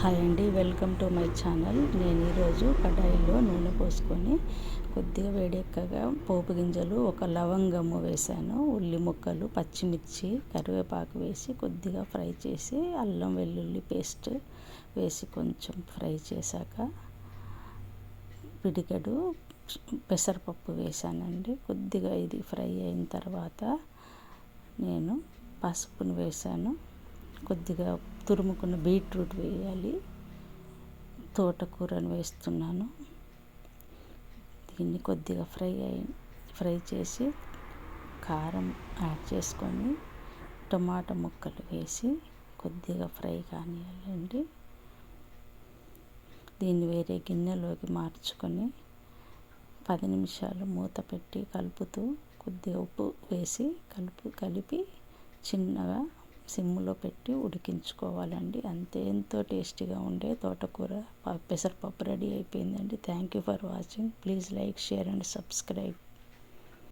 Hi అండి welcome to my channel. నేను ఈరోజు కడాయిలో నూనె పోసుకొని కొద్దిగా వేడెక్కగా పోపు గింజలు ఒక లవంగము వేసాను. ఉల్లి ముక్కలు పచ్చిమిర్చి కరివేపాకు వేసి కొద్దిగా ఫ్రై చేసి అల్లం వెల్లుల్లి పేస్ట్ వేసి కొంచెం ఫ్రై చేశాక పిడికడు పెసరపప్పు వేసానండి. కొద్దిగా ఇది ఫ్రై అయిన తర్వాత నేను పసుపును వేసాను. కొద్దిగా తురుముకున్న బీట్రూట్ వేయాలి. తోటకూరను వేస్తున్నాను. దీన్ని కొద్దిగా ఫ్రై అయి ఫ్రై చేసి కారం యాడ్ చేసుకొని టమాటా ముక్కలు వేసి కొద్దిగా ఫ్రై కానివ్వాలండి దీన్ని వేరే గిన్నెలోకి మార్చుకొని పది నిమిషాలు మూత పెట్టి కలుపుతూ కొద్దిగా ఉప్పు వేసి కలుపు కలిపి చిన్నగా సిమ్లో పెట్టి ఉడికించుకోవాలండి. అంతే ఎంతో టేస్టీగా ఉండే తోటకూర పెసరపప్పు రెడీ అయిపోయిందండి. Thank you for watching please like share and subscribe